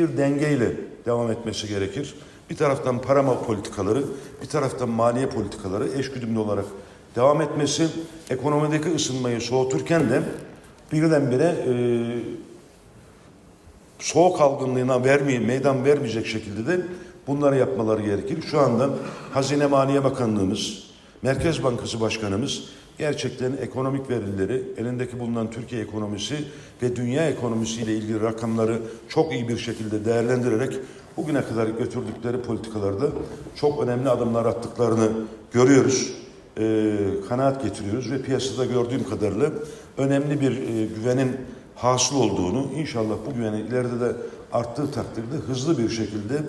bir dengeyle devam etmesi gerekir. Bir taraftan para politikaları, bir taraftan maliye politikaları eşgüdümlü olarak devam etmesi, ekonomideki ısınmayı soğuturken de birdenbire e, soğuk algınlığına vermeye, meydan vermeyecek şekilde de bunları yapmaları gerekir. Şu anda Hazine Maliye Bakanlığımız, Merkez Bankası Başkanımız gerçekten ekonomik verileri, elindeki bulunan Türkiye ekonomisi ve dünya ekonomisiyle ilgili rakamları çok iyi bir şekilde değerlendirerek bugüne kadar götürdükleri politikalarda çok önemli adımlar attıklarını görüyoruz. Ee, kanaat getiriyoruz ve piyasada gördüğüm kadarıyla önemli bir e, güvenin hasıl olduğunu, inşallah bu güvenin ileride de arttığı takdirde hızlı bir şekilde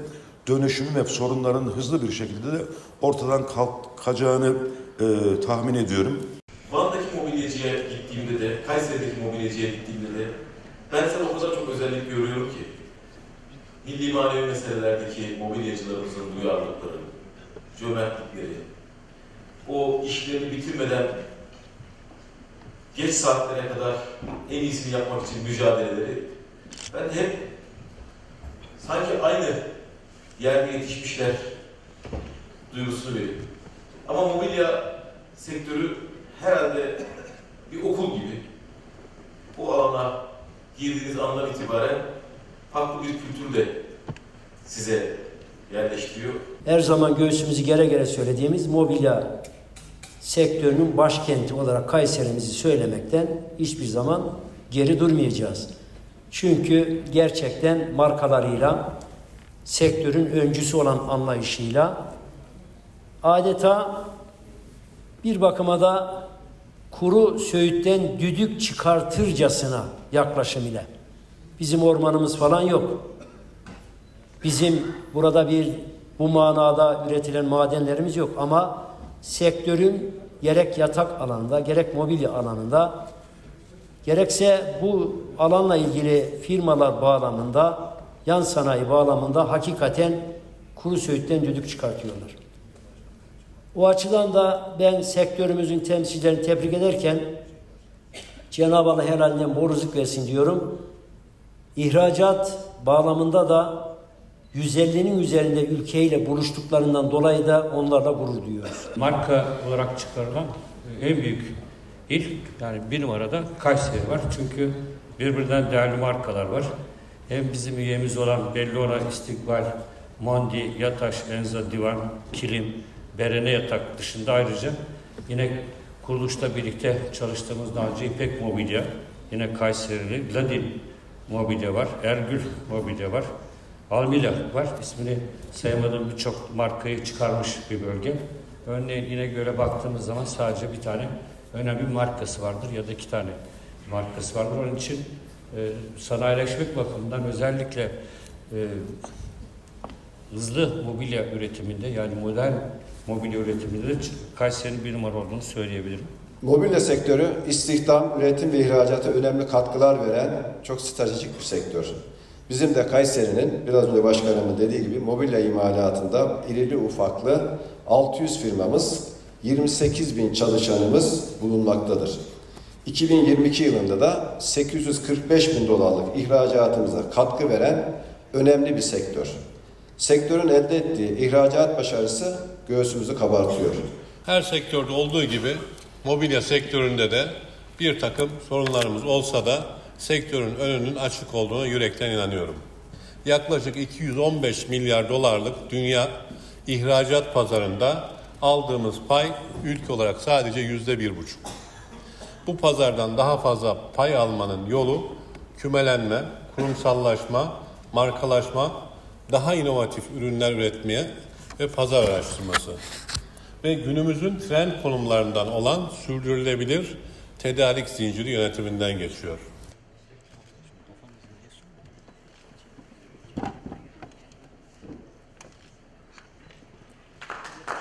dönüşümü ve sorunların hızlı bir şekilde de ortadan kalkacağını e, tahmin ediyorum. Mobilyacıya gittiğimde de, Kayseri'deki mobilyacıya gittiğimde de ben sana o kadar çok özellik görüyorum ki milli manevi meselelerdeki mobilyacılarımızın duyarlılıkları, cömertlikleri, o işlerini bitirmeden geç saatlere kadar en iyisini yapmak için mücadeleleri ben hep sanki aynı yerde yetişmişler duygusunu veriyorum. Ama mobilya sektörü herhalde bir okul gibi. Bu alana girdiğiniz andan itibaren farklı bir kültür de size yerleştiriyor. her zaman göğsümüzü gere gere söylediğimiz mobilya sektörünün başkenti olarak Kayseri'mizi söylemekten hiçbir zaman geri durmayacağız. Çünkü gerçekten markalarıyla, sektörün öncüsü olan anlayışıyla adeta bir bakıma da kuru söğütten düdük çıkartırcasına yaklaşım ile. Bizim ormanımız falan yok. Bizim burada bir bu manada üretilen madenlerimiz yok ama sektörün gerek yatak alanında gerek mobilya alanında gerekse bu alanla ilgili firmalar bağlamında yan sanayi bağlamında hakikaten kuru söğütten düdük çıkartıyorlar. O açıdan da ben sektörümüzün temsilcilerini tebrik ederken Cenab-ı Allah helalinden bol rızık versin diyorum. İhracat bağlamında da 150'nin üzerinde ülkeyle buluştuklarından dolayı da onlarla gurur duyuyoruz. marka olarak çıkarılan en büyük ilk yani bir numarada Kayseri var. Çünkü birbirinden değerli markalar var. Hem bizim üyemiz olan belli olan İstikbal, Mondi, Yataş, Enza Divan, Kilim, Berene Yatak dışında ayrıca yine kuruluşta birlikte çalıştığımız Naci İpek Mobilya, yine Kayserili, Ladin Mobilya var, Ergül Mobilya var, Almila var. İsmini saymadığım birçok markayı çıkarmış bir bölge. Örneğin yine göre baktığımız zaman sadece bir tane önemli bir markası vardır ya da iki tane markası vardır. Onun için e, sanayileşmek bakımından özellikle e, hızlı mobilya üretiminde yani modern mobilya üretiminde de Kayseri'nin bir numara olduğunu söyleyebilirim. Mobilya sektörü istihdam, üretim ve ihracata önemli katkılar veren çok stratejik bir sektör. Bizim de Kayseri'nin biraz önce başkanımın dediği gibi mobilya imalatında irili ufaklı 600 firmamız, 28 bin çalışanımız bulunmaktadır. 2022 yılında da 845 bin dolarlık ihracatımıza katkı veren önemli bir sektör. Sektörün elde ettiği ihracat başarısı göğsümüzü kabartıyor. Her sektörde olduğu gibi mobilya sektöründe de bir takım sorunlarımız olsa da sektörün önünün açık olduğuna yürekten inanıyorum. Yaklaşık 215 milyar dolarlık dünya ihracat pazarında aldığımız pay ülke olarak sadece yüzde bir buçuk. Bu pazardan daha fazla pay almanın yolu kümelenme, kurumsallaşma, markalaşma, daha inovatif ürünler üretmeye ve pazar araştırması ve günümüzün trend konumlarından olan sürdürülebilir tedarik zinciri yönetiminden geçiyor.